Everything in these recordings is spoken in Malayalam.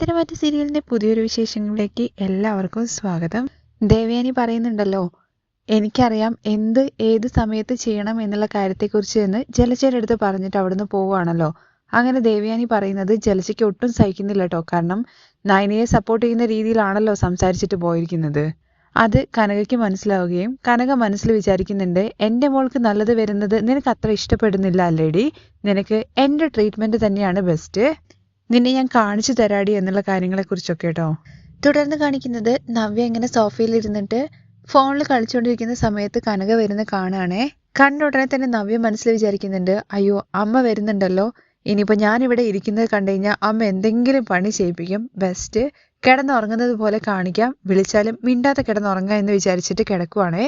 പത്തനംതിട്ട സീരിയലിന്റെ പുതിയൊരു വിശേഷങ്ങളിലേക്ക് എല്ലാവർക്കും സ്വാഗതം. ദേവയാനി പറയുന്നുണ്ടല്ലോ എനിക്കറിയാം എന്ത് ഏത് സമയത്ത് ചെയ്യണം എന്നുള്ള കാര്യത്തെക്കുറിച്ച് എന്ന് ജലജയുടെ പറഞ്ഞിട്ട് അവിടുന്ന് പോവുകയാണല്ലോ. അങ്ങനെ ദേവയാനി പറയുന്നത് ജലജയ്ക്ക് ഒട്ടും സഹിക്കുന്നില്ല കേട്ടോ കാരണം നയനയെ സപ്പോർട്ട് ചെയ്യുന്ന രീതിയിലാണല്ലോ സംസാരിച്ചിട്ട് പോയിരിക്കുന്നത്. അത് കനകയ്ക്ക് മനസ്സിലാവുകയും കനക മനസ്സിൽ വിചാരിക്കുന്നുണ്ട് എന്റെ മോൾക്ക് നല്ലത് വരുന്നത് നിനക്ക് അത്ര ഇഷ്ടപ്പെടുന്നില്ല അല്ലേടി? നിനക്ക് എന്റെ ട്രീറ്റ്മെന്റ് തന്നെയാണ് ബെസ്റ്റ്. നിന്നെ ഞാൻ കാണിച്ചു തരാടി എന്നുള്ള കാര്യങ്ങളെക്കുറിച്ചൊക്കെ കേട്ടോ. തുടർന്ന് കാണിക്കുന്നത് നവ്യ ഇങ്ങനെ സോഫയിൽ ഇരുന്നിട്ട് ഫോണിൽ കളിച്ചുകൊണ്ടിരിക്കുന്ന സമയത്ത് കനക വരുന്ന കാണുകയാണേ കണ്ട ഉടനെ തന്നെ നവ്യ മനസ്സിൽ വിചാരിക്കുന്നുണ്ട് അയ്യോ അമ്മ വരുന്നുണ്ടല്ലോ. ഇനിയിപ്പോൾ ഞാനിവിടെ ഇരിക്കുന്നത് കണ്ടു കഴിഞ്ഞാൽ അമ്മ എന്തെങ്കിലും പണി ചെയ്യിപ്പിക്കും. ബെസ്റ്റ് കിടന്നുറങ്ങുന്നത് പോലെ കാണിക്കാം. വിളിച്ചാലും മിണ്ടാതെ കിടന്നുറങ്ങാം എന്ന് വിചാരിച്ചിട്ട് കിടക്കുവാണേ.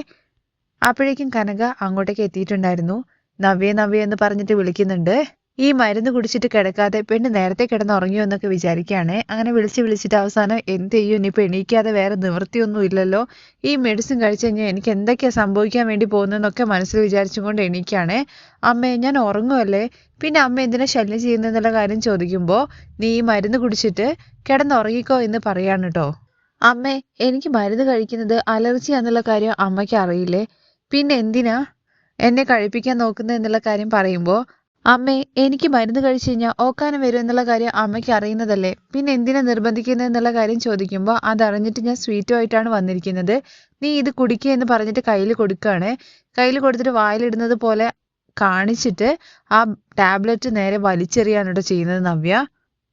അപ്പോഴേക്കും കനക അങ്ങോട്ടേക്ക് എത്തിയിട്ടുണ്ടായിരുന്നു. നവ്യ നവ്യ എന്ന് പറഞ്ഞിട്ട് വിളിക്കുന്നുണ്ട്. ഈ മരുന്ന് കുടിച്ചിട്ട് കിടക്കാതെ പെണ്ണ് നേരത്തെ കിടന്ന് ഉറങ്ങിയോ എന്നൊക്കെ വിചാരിക്കുകയാണേ. അങ്ങനെ വിളിച്ച് വിളിച്ചിട്ട് അവസാനം എന്ത് ചെയ്യും? ഇനിയിപ്പോൾ എണീക്കാതെ വേറെ നിവൃത്തിയൊന്നും ഇല്ലല്ലോ. ഈ മെഡിസിൻ കഴിച്ചു കഴിഞ്ഞാൽ എനിക്ക് എന്തൊക്കെയാണ് സംഭവിക്കാൻ വേണ്ടി പോകുന്നതെന്നൊക്കെ മനസ്സിൽ വിചാരിച്ചും കൊണ്ട് എണീക്കുകയാണേ. അമ്മേ ഞാൻ ഉറങ്ങുമല്ലേ പിന്നെ അമ്മ എന്തിനാ ശല്യം ചെയ്യുന്നതെന്നുള്ള കാര്യം ചോദിക്കുമ്പോൾ നീ ഈ മരുന്ന് കുടിച്ചിട്ട് കിടന്നുറങ്ങിക്കോ എന്ന് പറയാണ് കേട്ടോ അമ്മേ എനിക്ക് മരുന്ന് കഴിക്കുന്നത് അലർജി എന്നുള്ള കാര്യം അമ്മയ്ക്ക് അറിയില്ലേ? പിന്നെ എന്തിനാ എന്നെ കഴിപ്പിക്കാൻ നോക്കുന്നത് എന്നുള്ള കാര്യം പറയുമ്പോൾ അമ്മേ എനിക്ക് മരുന്ന് കഴിച്ചു കഴിഞ്ഞാൽ ഓക്കാനം വരും എന്നുള്ള കാര്യം അമ്മയ്ക്ക് അറിയുന്നതല്ലേ? പിന്നെ എന്തിനാ നിർബന്ധിക്കുന്നത് എന്നുള്ള കാര്യം ചോദിക്കുമ്പോൾ അതറിഞ്ഞിട്ട് ഞാൻ സ്വീറ്റുമായിട്ടാണ് വന്നിരിക്കുന്നത്. നീ ഇത് കുടിക്കുക എന്ന് പറഞ്ഞിട്ട് കയ്യിൽ കൊടുക്കുകയാണ്. കയ്യിൽ കൊടുത്തിട്ട് വായിലിടുന്നത് പോലെ കാണിച്ചിട്ട് ആ ടാബ്ലറ്റ് നേരെ വലിച്ചെറിയാണ് ചെയ്യുന്നത് നവ്യ.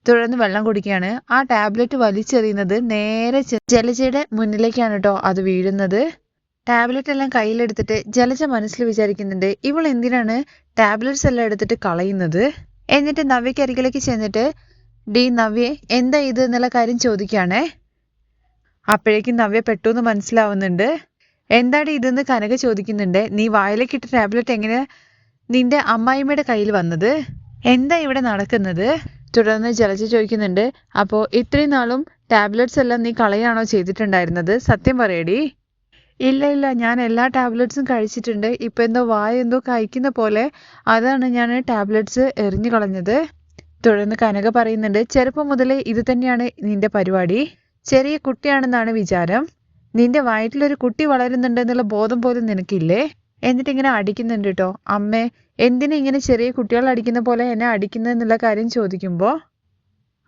തുടർന്ന് വെള്ളം കുടിക്കുകയാണ്. ആ ടാബ്ലറ്റ് വലിച്ചെറിയുന്നത് നേരെ ജലജയുടെ മുന്നിലേക്കാണ് കേട്ടോ അത് വീഴുന്നത്. ടാബ്ലറ്റ് എല്ലാം കയ്യിലെടുത്തിട്ട് ജലജ മനസ്സിൽ വിചാരിക്കുന്നുണ്ട് ഇവൾ എന്തിനാണ് ടാബ്ലറ്റ്സ് എല്ലാം എടുത്തിട്ട് കളയുന്നത്? എന്നിട്ട് നവ്യക്ക് അരികിലേക്ക് ചെന്നിട്ട് ഡി നവ്യെ എന്താ ഇത് എന്നുള്ള കാര്യം ചോദിക്കുകയാണേ അപ്പോഴേക്കും നവ്യ പെട്ടെന്ന് മനസ്സിലാവുന്നുണ്ട് എന്താണ് ഇതെന്ന് കനക ചോദിക്കുന്നുണ്ട് നീ വായിലേക്ക് ഇട്ട ടാബ്ലറ്റ് എങ്ങനെ നിന്റെ അമ്മായിമ്മയുടെ കയ്യിൽ വന്നത്? എന്താ ഇവിടെ നടക്കുന്നത്? തുടർന്ന് ജലജ ചോദിക്കുന്നുണ്ട് അപ്പോൾ ഇത്രയും നാളും ടാബ്ലറ്റ്സ് എല്ലാം നീ കളയാണോ ചെയ്തിട്ടുണ്ടായിരുന്നത്? സത്യം പറയടി. ഇല്ല ഇല്ല. ഞാൻ എല്ലാ ടാബ്ലറ്റ്സും കഴിച്ചിട്ടുണ്ട്. ഇപ്പം എന്തോ വായ എന്തോ കഴിക്കുന്ന പോലെ അതാണ് ഞാൻ ടാബ്ലറ്റ്സ് എറിഞ്ഞു കളഞ്ഞത്. തുടർന്ന് കനക പറയുന്നുണ്ട് ചെറുപ്പം മുതലേ ഇത് തന്നെയാണ് നിന്റെ പരിപാടി. ചെറിയ കുട്ടിയാണെന്നാണ് വിചാരം. നിന്റെ വയറ്റിലൊരു കുട്ടി വളരുന്നുണ്ട് എന്നുള്ള ബോധം പോലും നിനക്കില്ലേ? എന്നിട്ട് ഇങ്ങനെ അടിക്കുന്നുണ്ട് കേട്ടോ അമ്മേ എന്തിനാ ഇങ്ങനെ ചെറിയ കുട്ടികൾ അടിക്കുന്ന പോലെ എന്നെ അടിക്കുന്നതെന്നുള്ള കാര്യം ചോദിക്കുമ്പോൾ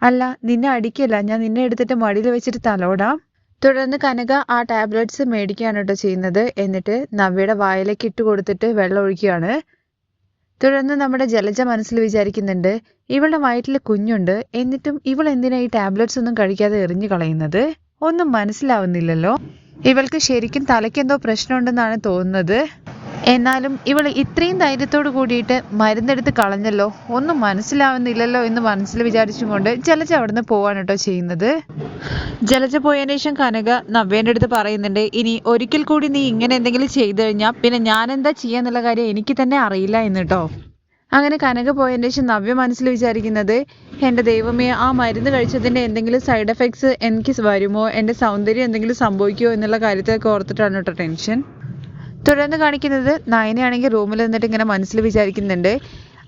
അല്ല നിന്നെ അടിക്കല്ല. ഞാൻ നിന്നെ എടുത്തിട്ട് മടിയിൽ വെച്ചിട്ട് തലോടാം. തുടർന്ന് കനക ആ ടാബ്ലറ്റ്സ് മേടിക്കുകയാണ് കേട്ടോ ചെയ്യുന്നത്. എന്നിട്ട് നവ്യയുടെ വായിലേക്ക് ഇട്ട് കൊടുത്തിട്ട് വെള്ളം ഒഴിക്കുകയാണ്. തുടർന്ന് നമ്മുടെ ജലജ മനസ്സിൽ വിചാരിക്കുന്നുണ്ട് ഇവളുടെ വയറ്റിൽ കുഞ്ഞുണ്ട്. എന്നിട്ടും ഇവൾ എന്തിനാ ഈ ടാബ്ലറ്റ്സ് ഒന്നും കഴിക്കാതെ എറിഞ്ഞു കളയുന്നത്? ഒന്നും മനസ്സിലാവുന്നില്ലല്ലോ. ഇവൾക്ക് ശരിക്കും തലയ്ക്കെന്തോ പ്രശ്നമുണ്ടെന്നാണ് തോന്നുന്നത്. എന്നാലും ഇവൾ ഇത്രയും ധൈര്യത്തോട് കൂടിയിട്ട് മരുന്നെടുത്ത് കളഞ്ഞല്ലോ. ഒന്നും മനസ്സിലാവുന്നില്ലല്ലോ എന്ന് മനസ്സിൽ വിചാരിച്ചും കൊണ്ട് ജലജ അവിടുന്ന് പോവാണ് കേട്ടോ ചെയ്യുന്നത്. ജലജ പോയതിനു ശേഷം കനക നവ്യേന്റെ അടുത്ത് പറയുന്നുണ്ട് ഇനി ഒരിക്കൽ കൂടി നീ ഇങ്ങനെ എന്തെങ്കിലും ചെയ്തു കഴിഞ്ഞാൽ പിന്നെ ഞാൻ എന്താ ചെയ്യാന്നുള്ള കാര്യം എനിക്ക് തന്നെ അറിയില്ല എന്ന് കേട്ടോ അങ്ങനെ കനക പോയതിന് ശേഷം നവ്യ മനസ്സിൽ വിചാരിക്കുന്നത് എന്റെ ദൈവമേ ആ മരുന്ന് കഴിച്ചതിന്റെ എന്തെങ്കിലും സൈഡ് എഫക്ട്സ് എനിക്ക് വരുമോ? എന്റെ സൗന്ദര്യം എന്തെങ്കിലും സംഭവിക്കുമോ? എന്നുള്ള കാര്യത്തെ ഓർത്തിട്ടാണ് കേട്ടോ ടെൻഷൻ. തുടർന്ന് കാണിക്കുന്നത് നയനയാണെങ്കിൽ റൂമിൽ നിന്നിട്ട് ഇങ്ങനെ മനസ്സിൽ വിചാരിക്കുന്നുണ്ട്.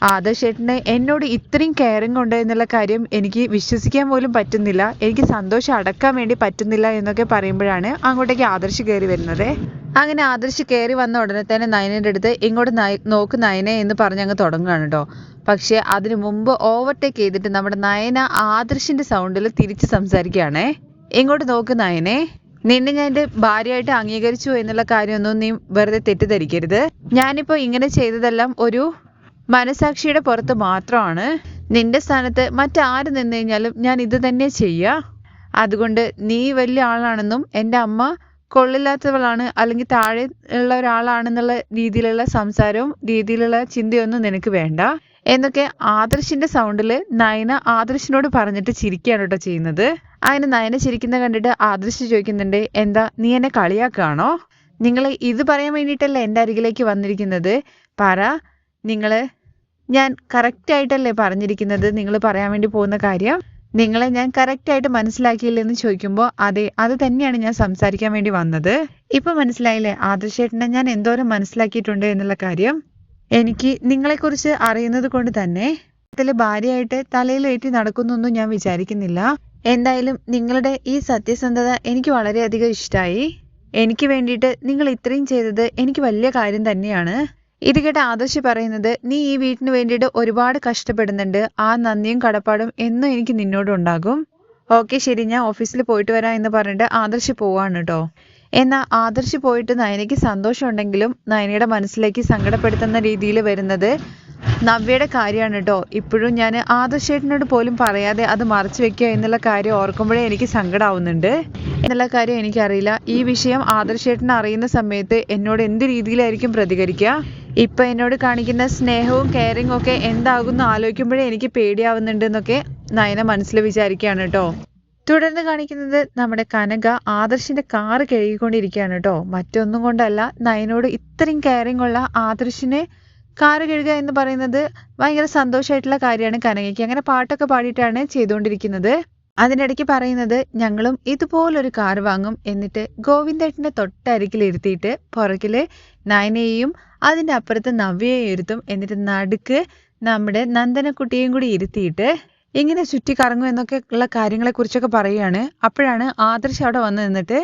ആദർശേട്ടന് എന്നോട് ഇത്രയും കെയറിങ് ഉണ്ട് എന്നുള്ള കാര്യം എനിക്ക് വിശ്വസിക്കാൻ പോലും പറ്റുന്നില്ല. എനിക്ക് സന്തോഷം അടക്കാൻ വേണ്ടി പറ്റുന്നില്ല എന്നൊക്കെ പറയുമ്പോഴാണ് അങ്ങോട്ടേക്ക് ആദർശ് കയറി വരുന്നത്. അങ്ങനെ ആദർശ് കയറി വന്ന ഉടനെ തന്നെ നയനയുടെ അടുത്ത് ഇങ്ങോട്ട് നയ- നോക്ക് നയനെ എന്ന് പറഞ്ഞ് അങ്ങ് തുടങ്ങുകയാണ് കേട്ടോ പക്ഷേ അതിനു മുമ്പ് ഓവർടേക്ക് ചെയ്തിട്ട് നമ്മുടെ നയന ആദർശിന്റെ സൗണ്ടിൽ തിരിച്ച് സംസാരിക്കുകയാണേ. ഇങ്ങോട്ട് നോക്ക് നയനെ. നിന്നെ ഞാൻ എന്റെ ഭാര്യയായിട്ട് അംഗീകരിച്ചു എന്നുള്ള കാര്യമൊന്നും നീ വെറുതെ തെറ്റിദ്ധരിക്കരുത്. ഞാനിപ്പോൾ ഇങ്ങനെ ചെയ്തതെല്ലാം ഒരു മനസാക്ഷിയുടെ പുറത്ത് മാത്രമാണ്. നിന്റെ സ്ഥാനത്ത് മറ്റാര് നിന്ന് കഴിഞ്ഞാലും ഞാൻ ഇത് തന്നെ ചെയ്യുക അതുകൊണ്ട് നീ വലിയ ആളാണെന്നും എന്റെ അമ്മ കൊള്ളില്ലാത്തവളാണ് അല്ലെങ്കിൽ താഴെ ഉള്ള ഒരാളാണെന്നുള്ള രീതിയിലുള്ള സംസാരവും രീതിയിലുള്ള ചിന്തയൊന്നും നിനക്ക് വേണ്ട. എന്നൊക്കെ ആദർശിന്റെ സൗണ്ടിൽ നയന ആദർശിനോട് പറഞ്ഞിട്ട് ചിരിക്കുകയാണ് കേട്ടോ ചെയ്യുന്നത്. അങ്ങനെ നയന ചിരിക്കുന്ന കണ്ടിട്ട് ആദർശ് ചോദിക്കുന്നുണ്ട് എന്താ നീ എന്നെ കളിയാക്കുകയാണോ? നിങ്ങൾ ഇത് പറയാൻ വേണ്ടിയിട്ടല്ലേ എന്റെ അരികിലേക്ക് വന്നിരിക്കുന്നത്? പറ നിങ്ങൾ ഞാൻ കറക്റ്റ് ആയിട്ടല്ലേ പറഞ്ഞിരിക്കുന്നത്? നിങ്ങൾ പറയാൻ വേണ്ടി പോകുന്ന കാര്യം നിങ്ങളെ ഞാൻ കറക്റ്റ് ആയിട്ട് മനസ്സിലാക്കിയില്ലെന്ന് ചോദിക്കുമ്പോൾ അതെ അത് തന്നെയാണ് ഞാൻ സംസാരിക്കാൻ വേണ്ടി വന്നത്. ഇപ്പൊ മനസ്സിലായില്ലേ? ആദർശേട്ടനെ ഞാൻ എന്തോരം മനസ്സിലാക്കിയിട്ടുണ്ട് എന്നുള്ള കാര്യം? എനിക്ക് നിങ്ങളെക്കുറിച്ച് അറിയുന്നത് കൊണ്ട് തന്നെ ഭാര്യയായിട്ട് തലയിലേറ്റി നടക്കുന്നൊന്നും ഞാൻ വിചാരിക്കുന്നില്ല. എന്തായാലും നിങ്ങളുടെ ഈ സത്യസന്ധത എനിക്ക് വളരെയധികം ഇഷ്ടമായി എനിക്ക് വേണ്ടിയിട്ട് നിങ്ങൾ ഇത്രയും ചെയ്തത് എനിക്ക് വലിയ കാര്യം തന്നെയാണ്. ഇത് കേട്ട ആദർശ് പറയുന്നത് നീ ഈ വീട്ടിന് വേണ്ടിയിട്ട് ഒരുപാട് കഷ്ടപ്പെടുന്നുണ്ട്. ആ നന്ദിയും കടപ്പാടും എന്നും എനിക്ക് നിന്നോടുണ്ടാകും ഓക്കെ ശരി. ഞാൻ ഓഫീസിൽ പോയിട്ട് വരാം എന്ന് പറഞ്ഞിട്ട് ആദർശ് പോവാണ് കേട്ടോ എന്നാൽ ആദർശ് പോയിട്ട് നയനയ്ക്ക് സന്തോഷമുണ്ടെങ്കിലും നയനയുടെ മനസ്സിലേക്ക് സങ്കടപ്പെടുത്തുന്ന രീതിയിൽ വരുന്നത് നവ്യയുടെ കാര്യമാണ് കേട്ടോ ഇപ്പോഴും ഞാൻ ആദർശ് ചേട്ടനോട് പോലും പറയാതെ അത് മറച്ചു വെക്കുക എന്നുള്ള കാര്യം ഓർക്കുമ്പോഴേ എനിക്ക് സങ്കടമാവുന്നുണ്ട് എന്നുള്ള കാര്യം എനിക്കറിയില്ല. ഈ വിഷയം ആദർശ് ചേട്ടൻ അറിയുന്ന സമയത്ത് എന്നോട് എന്ത് രീതിയിലായിരിക്കും പ്രതികരിക്കുക? ഇപ്പൊ എന്നോട് കാണിക്കുന്ന സ്നേഹവും കെയറിങ്ങും ഒക്കെ എന്താകുമെന്ന് ആലോചിക്കുമ്പോഴേ എനിക്ക് പേടിയാവുന്നുണ്ട് എന്നൊക്കെ നയന മനസ്സിൽ വിചാരിക്കുകയാണ് കേട്ടോ തുടർന്ന് കാണിക്കുന്നത് നമ്മുടെ കനക ആദർശിന്റെ കാറ് കഴുകിക്കൊണ്ടിരിക്കുകയാണ് കേട്ടോ. മറ്റൊന്നും കൊണ്ടല്ല നയനോട് ഇത്രയും കെയറിങ് ഉള്ള ആദർശിനെ കാറ് കഴുകുക എന്ന് പറയുന്നത് ഭയങ്കര സന്തോഷമായിട്ടുള്ള കാര്യമാണ് കനകയ്ക്ക്. അങ്ങനെ പാട്ടൊക്കെ പാടിയിട്ടാണ് ചെയ്തുകൊണ്ടിരിക്കുന്നത്. അതിനിടയ്ക്ക് പറയുന്നത് ഞങ്ങളും ഇതുപോലൊരു കാർ വാങ്ങും എന്നിട്ട് ഗോവിന്ദേട്ടന്റെ തൊട്ടരികിൽ ഇരുത്തിയിട്ട് പുറകിൽ നയനയെയും അതിന്റെ അപ്പുറത്ത് നവ്യയെയും ഇരുത്തും. എന്നിട്ട് നടുക്ക് നമ്മുടെ നന്ദനക്കുട്ടിയെയും കൂടി ഇരുത്തിയിട്ട് ഇങ്ങനെ ചുറ്റി കറങ്ങും എന്നൊക്കെ ഉള്ള കാര്യങ്ങളെക്കുറിച്ചൊക്കെ പറയുകയാണ്. അപ്പോഴാണ് ആദർശ് അവിടെ വന്ന് നിന്നിട്ട്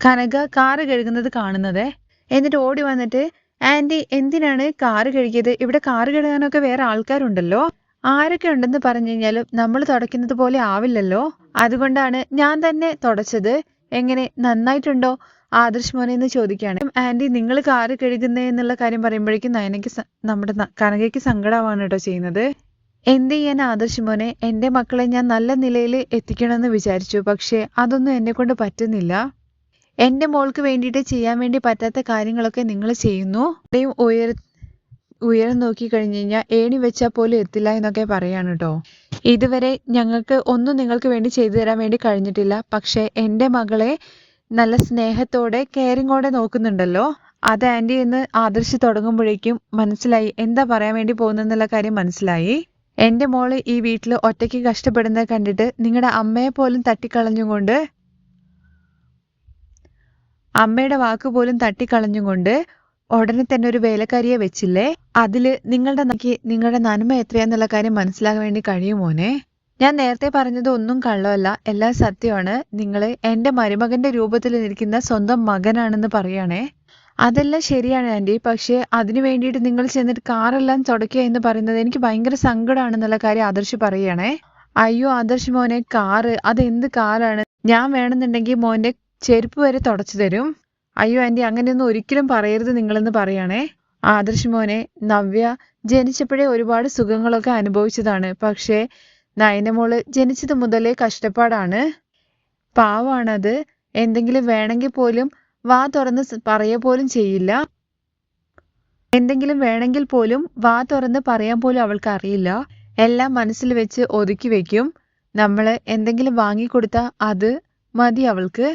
കനക കാറ് കഴുകുന്നത് കാണുന്നത്. എന്നിട്ട് ഓടി വന്നിട്ട് ആന്റി എന്തിനാണ് കാറ് കഴുകിയത്? ഇവിടെ കാറ് കഴുകാനൊക്കെ വേറെ ആൾക്കാരുണ്ടല്ലോ. ആരൊക്കെ ഉണ്ടെന്ന് പറഞ്ഞു കഴിഞ്ഞാലും നമ്മൾ തുടയ്ക്കുന്നത് പോലെ ആവില്ലല്ലോ. അതുകൊണ്ടാണ് ഞാൻ തന്നെ തുടച്ചത്. എങ്ങനെ? നന്നായിട്ടുണ്ടോ? ആദർശ് മോനെ എന്ന് ചോദിക്കുകയാണ്. ആന്റി നിങ്ങൾ കാറ് കഴുകുന്നേ എന്നുള്ള കാര്യം പറയുമ്പോഴേക്കും നയനയ്ക്ക് നമ്മുടെ കനകയ്ക്ക് സങ്കടമാണ് കേട്ടോ ചെയ്യുന്നത്. എന്ത് ചെയ്യാൻ ആദർശ് മോനെ? എന്റെ മക്കളെ ഞാൻ നല്ല നിലയിൽ എത്തിക്കണമെന്ന് വിചാരിച്ചു. പക്ഷേ അതൊന്നും എന്നെ കൊണ്ട് പറ്റുന്നില്ല. എന്റെ മോൾക്ക് വേണ്ടിയിട്ട് ചെയ്യാൻ വേണ്ടി പറ്റാത്ത കാര്യങ്ങളൊക്കെ നിങ്ങൾ ചെയ്യുന്നു? ഇത്രയും ഉയർ ഉയരം നോക്കി കഴിഞ്ഞു കഴിഞ്ഞാൽ ഏണി വെച്ചാൽ പോലും എത്തില്ല എന്നൊക്കെ പറയാണ് കേട്ടോ ഇതുവരെ ഞങ്ങൾക്ക് ഒന്നും നിങ്ങൾക്ക് വേണ്ടി ചെയ്തു തരാൻ വേണ്ടി കഴിഞ്ഞിട്ടില്ല. പക്ഷേ എന്റെ മകളെ നല്ല സ്നേഹത്തോടെ കെയറിങ്ങോടെ നോക്കുന്നുണ്ടല്ലോ. അത് ആന്റി എന്ന് ആദർശി തുടങ്ങുമ്പോഴേക്കും മനസ്സിലായി. എന്താ പറയാൻ വേണ്ടി പോകുന്നെന്നുള്ള കാര്യം മനസ്സിലായി. എന്റെ മോൾ ഈ വീട്ടിൽ ഒറ്റയ്ക്ക് കഷ്ടപ്പെടുന്നത് കണ്ടിട്ട് നിങ്ങളുടെ അമ്മയെ പോലും തട്ടിക്കളഞ്ഞുകൊണ്ട് അമ്മയുടെ വാക്ക് പോലും തട്ടിക്കളഞ്ഞുകൊണ്ട് ഉടനെ തന്നെ ഒരു വേലക്കാരിയെ വെച്ചില്ലേ? അതിൽ നിങ്ങളുടെ നക്കി നിങ്ങളുടെ നന്മ എത്രയാന്നുള്ള കാര്യം മനസ്സിലാക്കാൻ വേണ്ടി കഴിയുമോനെ ഞാൻ നേരത്തെ പറഞ്ഞത് ഒന്നും കള്ളമല്ല എല്ലാം സത്യമാണ്. നിങ്ങൾ എന്റെ മരുമകന്റെ രൂപത്തിൽ നിൽക്കുന്ന സ്വന്തം മകനാണെന്ന് പറയണേ. അതെല്ലാം ശരിയാണ് ആന്റി. പക്ഷേ അതിനു വേണ്ടിയിട്ട് നിങ്ങൾ ചെന്നിട്ട് കാറെല്ലാം തുടയ്ക്കുക എന്ന് പറയുന്നത് എനിക്ക് ഭയങ്കര സങ്കടമാണെന്നുള്ള കാര്യം ആദർശ് പറയണേ അയ്യോ ആദർശ് മോനെ കാറ്. അതെന്ത് കാറാണ്? ഞാൻ വേണമെന്നുണ്ടെങ്കിൽ മോന്റെ ചെരുപ്പ് വരെ തുടച്ചു തരും. അയ്യോ ആന്റി അങ്ങനെയൊന്നും ഒരിക്കലും പറയരുത് നിങ്ങളെന്ന് പറയണേ ആദർശ് മോനെ നവ്യ ജനിച്ചപ്പോഴേ ഒരുപാട് സുഖങ്ങളൊക്കെ അനുഭവിച്ചതാണ്. പക്ഷേ നയനമോൾ ജനിച്ചത് മുതലേ കഷ്ടപ്പാടാണ്. പാവാണത്. എന്തെങ്കിലും വേണമെങ്കിൽ പോലും വാ തുറന്ന് പറയ പോലും ചെയ്യില്ല. എന്തെങ്കിലും വേണമെങ്കിൽ പോലും വാ തുറന്ന് പറയാൻ പോലും അവൾക്ക് അറിയില്ല. എല്ലാം മനസ്സിൽ വെച്ച് ഒതുക്കി വെക്കും. നമ്മൾ എന്തെങ്കിലും വാങ്ങിക്കൊടുത്താൽ അത് മതി അവൾക്ക്.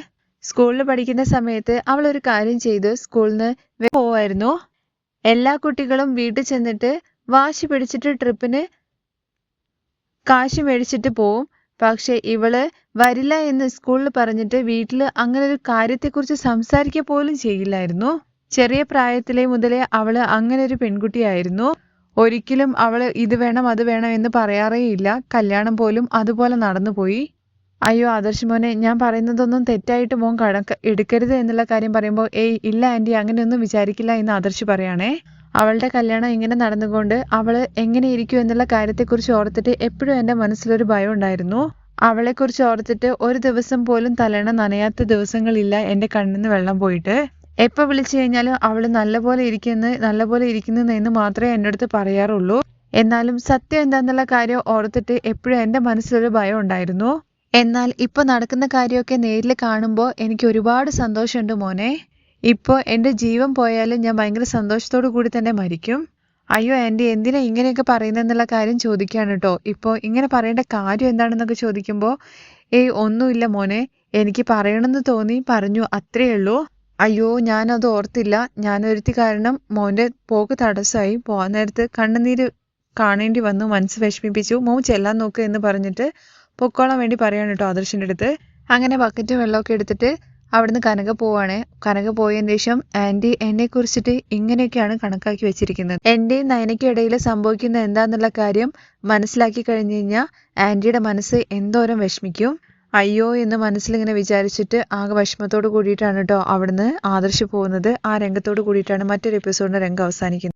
സ്കൂളിൽ പഠിക്കുന്ന സമയത്ത് അവൾ ഒരു കാര്യം ചെയ്ത് സ്കൂളിൽ നിന്ന് പോവായിരുന്നു. എല്ലാ കുട്ടികളും വീട്ടിൽ ചെന്നിട്ട് വാശി പിടിച്ചിട്ട് ട്രിപ്പിന് കാശ് മേടിച്ചിട്ട് പോവും. പക്ഷെ ഇവൾ വരില്ല എന്ന് സ്കൂളിൽ പറഞ്ഞിട്ട് വീട്ടിൽ അങ്ങനെ ഒരു കാര്യത്തെക്കുറിച്ച് സംസാരിക്കുക പോലും ചെയ്യില്ലായിരുന്നു. ചെറിയ പ്രായത്തിലെ മുതലേ അവൾ അങ്ങനെ ഒരു പെൺകുട്ടിയായിരുന്നു. ഒരിക്കലും അവൾ ഇത് വേണം അത് വേണം എന്ന് പറയാറേ ഇല്ല. കല്യാണം പോലും അതുപോലെ നടന്നുപോയി അയ്യോ ആദർശ് മോനെ ഞാൻ പറയുന്നതൊന്നും തെറ്റായിട്ട് മോൻ കണക്ക് എടുക്കരുത് എന്നുള്ള കാര്യം പറയുമ്പോൾ ഏയ് ഇല്ല ആന്റി അങ്ങനെയൊന്നും വിചാരിക്കില്ല എന്ന് ആദർശ് പറയാണേ. അവളുടെ കല്യാണം ഇങ്ങനെ നടന്നുകൊണ്ട് അവൾ എങ്ങനെ ഇരിക്കും എന്നുള്ള കാര്യത്തെക്കുറിച്ച് ഓർത്തിട്ട് എപ്പോഴും എന്റെ മനസ്സിലൊരു ഭയം ഉണ്ടായിരുന്നു. അവളെക്കുറിച്ച് ഓർത്തിട്ട് ഒരു ദിവസം പോലും തലേണ നനയാത്ത ദിവസങ്ങളില്ല എന്റെ കണ്ണിന്ന് വെള്ളം പോയിട്ട്. എപ്പോൾ വിളിച്ചു കഴിഞ്ഞാലും അവൾ നല്ലപോലെ ഇരിക്കുന്നു നല്ലപോലെ ഇരിക്കുന്നു എന്ന് മാത്രമേ എന്റെ അടുത്ത് പറയാറുള്ളൂ. എന്നാലും സത്യം എന്താണെന്നുള്ള കാര്യം ഓർത്തിട്ട് എപ്പോഴും എന്റെ മനസ്സിലൊരു ഭയം ഉണ്ടായിരുന്നു. എന്നാൽ ഇപ്പോൾ നടക്കുന്ന കാര്യമൊക്കെ നേരിൽ കാണുമ്പോൾ എനിക്ക് ഒരുപാട് സന്തോഷമുണ്ട് മോനെ. ഇപ്പോ എന്റെ ജീവൻ പോയാലും ഞാൻ ഭയങ്കര സന്തോഷത്തോടു കൂടി തന്നെ മരിക്കും. അയ്യോ ആന്റി എന്തിനാ ഇങ്ങനെയൊക്കെ പറയുന്നതെന്നുള്ള കാര്യം ചോദിക്കുകയാണ് കേട്ടോ ഇപ്പോൾ ഇങ്ങനെ പറയേണ്ട കാര്യം എന്താണെന്നൊക്കെ ചോദിക്കുമ്പോൾ ഏയ് ഒന്നുമില്ല മോനെ. എനിക്ക് പറയണമെന്ന് തോന്നി പറഞ്ഞു അത്രയേ ഉള്ളൂ. അയ്യോ ഞാനത് ഓർത്തില്ല. ഞാനൊരുത്തി കാരണം മോന്റെ പോക്ക് തടസ്സമായി. പോകാൻ നേരത്ത് കണ്ണുനീര് കാണേണ്ടി വന്നു മനസ്സ് വിഷമിപ്പിച്ചു. മോൻ ചെല്ലാൻ നോക്ക് എന്ന് പറഞ്ഞിട്ട് പൊക്കോളാൻ വേണ്ടി പറയാണ് കേട്ടോ ആദർശിന്റെ അടുത്ത്. അങ്ങനെ ബക്കറ്റ് വെള്ളമൊക്കെ എടുത്തിട്ട് അവിടുന്ന് കനക പോവാണ്. കനക പോയതിന് ശേഷം ആന്റി എന്നെ കുറിച്ചിട്ട് ഇങ്ങനെയൊക്കെയാണ് കണക്കാക്കി വെച്ചിരിക്കുന്നത്. എന്റെയും നയനയ്ക്കും ഇടയിൽ സംഭവിക്കുന്ന എന്താന്നുള്ള കാര്യം മനസ്സിലാക്കി കഴിഞ്ഞു കഴിഞ്ഞാൽ ആന്റിയുടെ മനസ്സ് എന്തോരം വിഷമിക്കും. അയ്യോ എന്ന് മനസ്സിലിങ്ങനെ വിചാരിച്ചിട്ട് ആകെ വിഷമത്തോട് കൂടിയിട്ടാണ് കേട്ടോ അവിടുന്ന് ആദർശ് പോകുന്നത്. ആ രംഗത്തോട് കൂടിയിട്ടാണ് മറ്റൊരു എപ്പിസോഡിന്റെ രംഗം അവസാനിക്കുന്നത്.